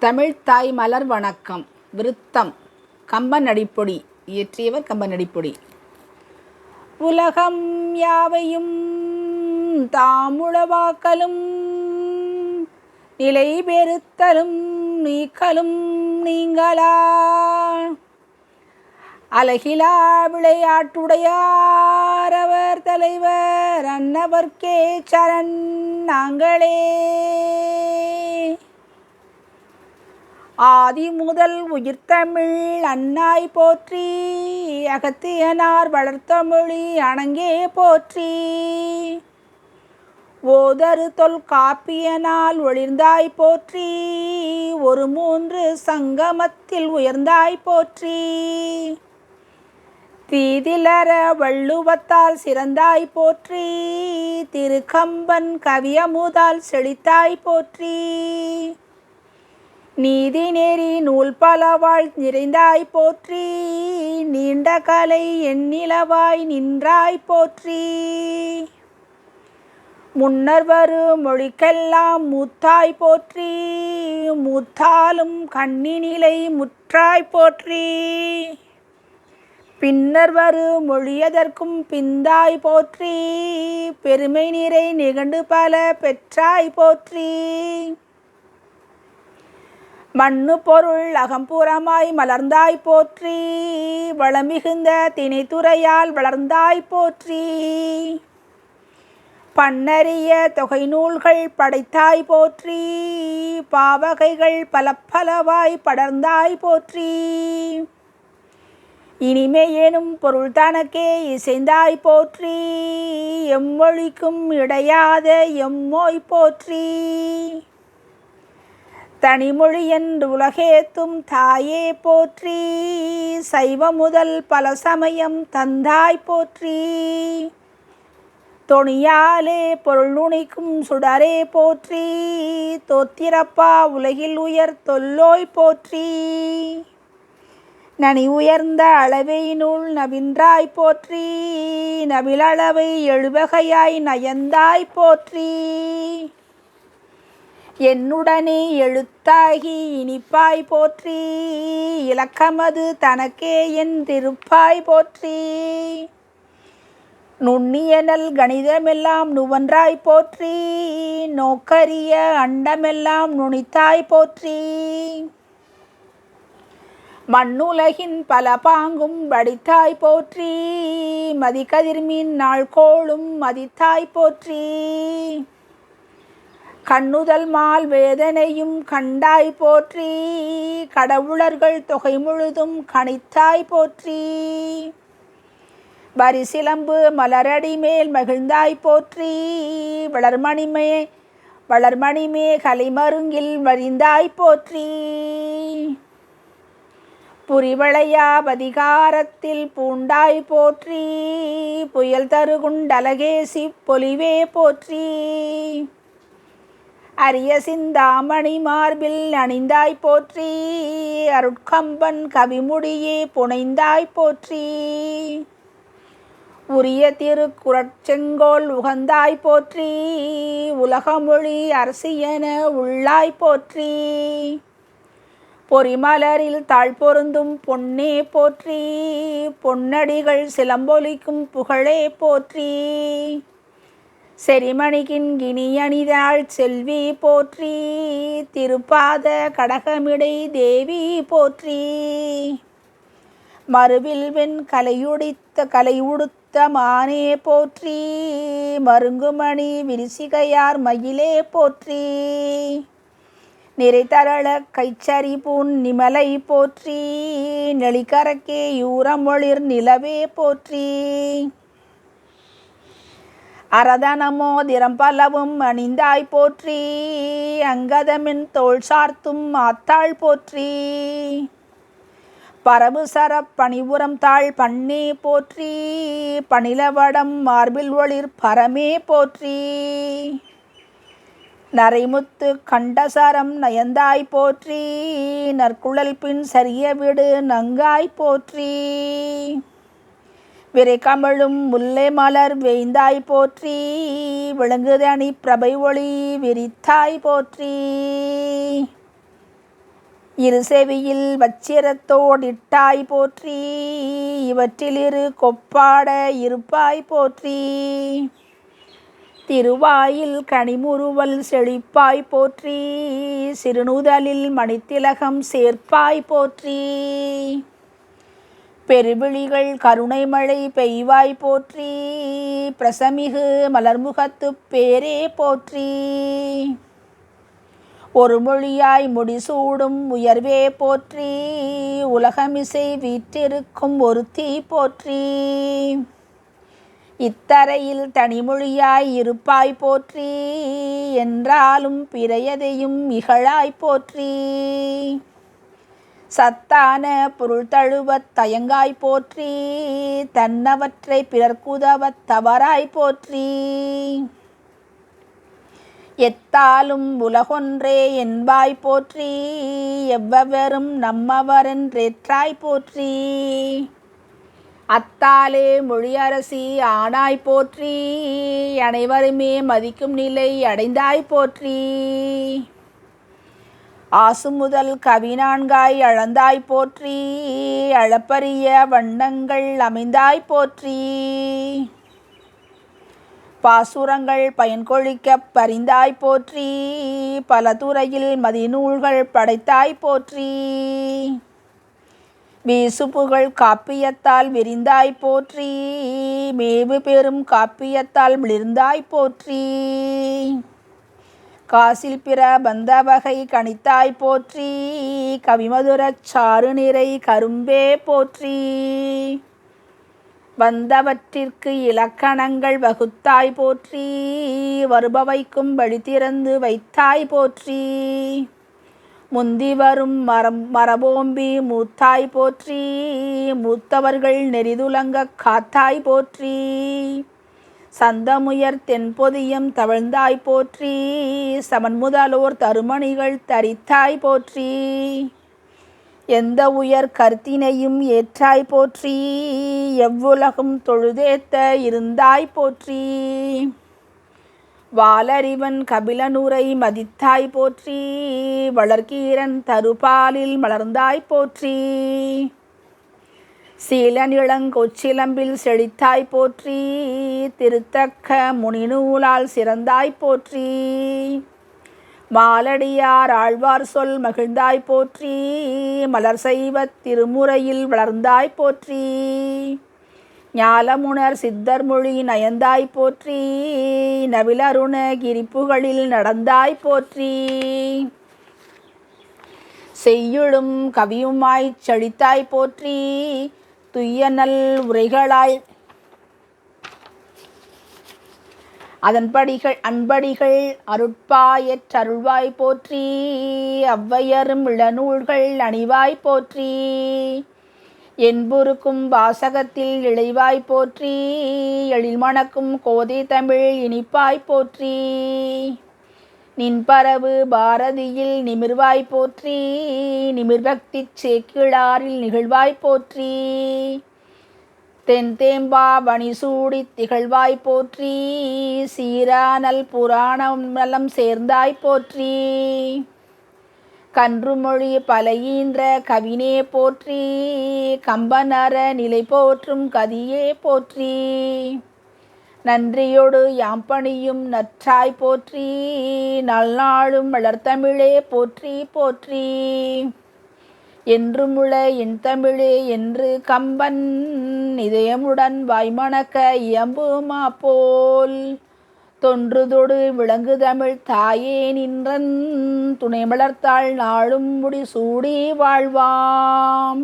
தமிழ் தாய் மலர் வணக்கம். விருத்தம். கம்பன் அடிப்பொடி. இயற்றியவர் கம்பன் அடிப்பொடி. உலகம் யாவையும் தாமுழவாக்கலும் நிலை பெருத்தலும் நீக்கலும் நீங்களா? அழகிலா விளையாட்டுடையாரவர் தலைவர் அன்னவர்க்கே சரண் நாங்களே. ஆதி முதல் உயிர்த்தமிழ் அன்னாய் போற்றி அகத்தியனார் வளர்த்தமொழி அணங்கே போற்றி. ஓதரு தொல் காப்பியனால் ஒளிர்ந்தாய் போற்றி ஒரு மூன்று சங்கமத்தில் உயர்ந்தாய் போற்றி. தீதிலர வள்ளுவத்தால் சிறந்தாய் போற்றி திருக்கம்பன் கவியமுதால் செழித்தாய் போற்றி. நீதி நெறி நூல் பலவாள் நிறைந்தாய் போற்றி. நீண்ட கலை எண்ணிலவாய் நின்றாய் போற்றி. முன்னர் வரும் மொழிக்கெல்லாம் மூத்தாய் போற்றி. மூத்தாலும் கண்ணினிலை முற்றாய் போற்றி. பின்னர் வரு மொழியதற்கும் பிந்தாய் போற்றி. பெருமை நிறை நிகண்டு பல பெற்றாய் போற்றி. மண்ணு பொருள் அகம்பூரமாய் மலர்ந்தாய் போற்றி வளமிகுந்த திணைத்துறையால் வளர்ந்தாய் போற்றி. பன்னறிய தொகை நூல்கள் படைத்தாய் போற்றி பாவகைகள் பலப்பலவாய் படர்ந்தாய் போற்றி. இனிமே எனும் பொருள் தனக்கே இசைந்தாய் போற்றி எம்மொழிக்கும் இடையாத எம்மோய் போற்றி. தனிமொழி என்று உலகேத்தும் தாயே போற்றி. சைவ முதல் பல சமயம் தந்தாய் போற்றி. தொணியாலே பொருள் நுணிக்கும் சுடரே போற்றி. தோத்திரப்பா உலகில் உயர் தொல்லோய் போற்றி. நனி உயர்ந்த அளவை நூல் நவின்றாய் போற்றி. நவிலளவை எழுவகையாய் நயந்தாய் போற்றி. என்னுடனே எழுத்தாகி இனிப்பாய் போற்றி இலக்கமது தனக்கே என் திருப்பாய் போற்றி. நுண்ணியனல் கணிதமெல்லாம் நுவன்றாய் போற்றி நோக்கரிய அண்டமெல்லாம் நுனித்தாய் போற்றி. மண்ணுலகின் பல பாங்கும் வடித்தாய் போற்றி மதிக்கதிர்மீன் நாள்கோளும் மதித்தாய் போற்றி. கண்ணுதல் மால் வேதனையும் கண்டாய் போற்றி. கடவுளர்கள் தொகை முழுதும் கணித்தாய் போற்றி. வரிசிலம்பு மலரடி மேல் மகிழ்ந்தாய் போற்றி. வளர்மணிமே வளர்மணிமே கலிமருங்கில் வரிந்தாய் போற்றி. புரிவளையாபதிகாரத்தில் பூண்டாய் போற்றி. புயல் தருகுண்டலகேசி பொலிவே போற்றி. அரிய சிந்தாமணி மார்பில் அணிந்தாய் போற்றி. அருட்கம்பன் கவிமுடியே புனைந்தாய் போற்றி. உரிய திருக்குறட்செங்கோல் உகந்தாய் போற்றி. உலகமொழி அரசியன உள்ளாய் போற்றி. பொறிமலரில் தாழ் பொருந்தும் பொன்னே போற்றி. பொன்னடிகள் சிலம்பொலிக்கும் புகழே போற்றி. செரிமணிகின் கிணியணிதாள் செல்வி போற்றி திருப்பாத கடகமிடை தேவி போற்றி. மறுவில் வெண் கலையுடித்த கலையுடுத்த மானே போற்றி. மருங்குமணி விரிசிகையார் மயிலே போற்றி. நிறைதரள கைச்சரி பூன் நிமலை போற்றி. நெளிக்கரக்கே யூரமொளிர் நிலவே போற்றி. அரதனமோ திறம் பலவும் அணிந்தாய் போற்றி அங்கதமின் தோல் சார்த்தும் ஆத்தாள் போற்றி. பரபு சர பணிபுரம் தாழ் பண்ணே போற்றி பணிலவடம் மார்பில் ஒளிர் பரமே போற்றி. நரைமுத்து கண்டசரம் நயந்தாய் போற்றி நற்குழல் பின் சரிய விடு நங்காய் போற்றி. விரை கமழும் முல்லை மலர் வெய்ந்தாய் போற்றி. விளங்குதணி பிரபை ஒளி விரித்தாய் போற்றி. இருசெவியில் வச்சிரத்தோடிட்டாய் போற்றி. இவற்றிலிரு கொப்பாட இருப்பாய் போற்றி. திருவாயில் கனிமுறுவல் செழிப்பாய் போற்றி. சிறுநுதலில் மணித்திலகம் சேர்ப்பாய் போற்றி. பெருவிழிகள் கருணை மழை பெய்வாய் போற்றி பிரசமிகு மலர்முகத்து பேரே போற்றி. ஒரு மொழியாய் முடிசூடும் உயர்வே போற்றி உலகமிசை வீற்றிருக்கும் ஒருத்தி போற்றி. இத்தரையில் தனிமொழியாய் இருப்பாய் போற்றி என்றாலும் பிறையதையும் இகழாய் போற்றி. சத்தான பொருள் தழுவத் தயங்காய் போற்றி தன்னவற்றை பிறர்க்குதவத் தவறாய் போற்றி. எத்தாலும் உலகொன்றே என்பாய் போற்றி எவ்வவரும் நம்மவரென்றேற்றாய் போற்றி. அத்தாலே மொழியரசி ஆனாய் போற்றி அனைவருமே மதிக்கும் நிலை அடைந்தாய் போற்றி. ஆசுமுதல் கவினான்காய் அழந்தாய் போற்றி அளப்பரிய வண்ணங்கள் அமைந்தாய் போற்றி. பாசுரங்கள் பயன்கொழிக்க பரிந்தாய் போற்றி பல துறையில் மதிநூல்கள் படைத்தாய் போற்றி. வீசுப்புகள் காப்பியத்தால் விரிந்தாய் போற்றி மேவு பெரும் காப்பியத்தால் மிளிர்ந்தாய் போற்றி. காசில் பிற பந்தவகை கணித்தாய் போற்றி கவிமதுரச் சாறு நிறை கரும்பே போற்றி. வந்தவற்றிற்கு இலக்கணங்கள் வகுத்தாய் போற்றி வருபவைக்கும் வழி திறந்து வைத்தாய் போற்றி. முந்தி வரும் மரம் மரபோம்பி மூத்தாய் போற்றி மூத்தவர்கள் நெறிதுலங்க காத்தாய் போற்றி. சந்தமுயர் தென்பொதியம் தவழ்ந்தாய் போற்றி. சமன்முதலோர் தருமணிகள் தரித்தாய் போற்றி. எந்த உயர் கருத்தினையும் ஏற்றாய் போற்றி. எவ்வுலகும் தொழுதேத்த இருந்தாய் போற்றி. வாலறிவன் கபிலனூரை மதித்தாய் போற்றி. வளர்கீரன் தருபாலில் மலர்ந்தாய் போற்றி. சீலநிளங்கொச்சிலம்பில் செழித்தாய் போற்றி திருத்தக்க முனிநூலால் சிறந்தாய் போற்றி. மாலடியார் ஆழ்வார் சொல் மகிழ்ந்தாய் போற்றி மலர் செய்வ திருமுறையில் வளர்ந்தாய் போற்றி. ஞாலமுணர் சித்தர் மொழி நயந்தாய் போற்றி நவிலருண கிரிப்புகளில் நடந்தாய் போற்றி. செய்யுளும் கவியுமாய்ச் செழித்தாய் போற்றி துய்யநல் உரைகளாய் அதன்படிகள் அன்படிகள் அருட்பாயற்றருள்வாய் போற்றி. அவ்வையரும் இளநூல்கள் அணிவாய் போற்றி. என்புருக்கும் வாசகத்தில் இளைவாய் போற்றி. எழில்மணக்கும் கோதை தமிழ் இனிப்பாய் போற்றி. நின்பரவு பாரதியில் நிமிர்வாய் போற்றி நிமிர்பக்தி சேக்கிழாரில் நிகழ்வாய் போற்றி. தென்தேம்பா வணிசூடி திகழ்வாய் போற்றி சீரானல் புராணம் நலம் சேர்ந்தாய் போற்றி. கன்றுமொழி பலையீன்ற கவினே போற்றி கம்பனர நிலை போற்றும் கதியே போற்றி. நன்றியோடு யாம்பணியும் நற்றாய் போற்றி நல்நாளும் வளர்த்தமிழே போற்றி போற்றி. என்றுமுள என் தமிழே என்று கம்பன் இதயமுடன் வாய்மணக்க இயம்புமா போல். தொன்றுதொடு விளங்கு தமிழ் தாயே நின்றன் துணை வளர்த்தாள் நாளும் முடி சூடி வாழ்வாம்.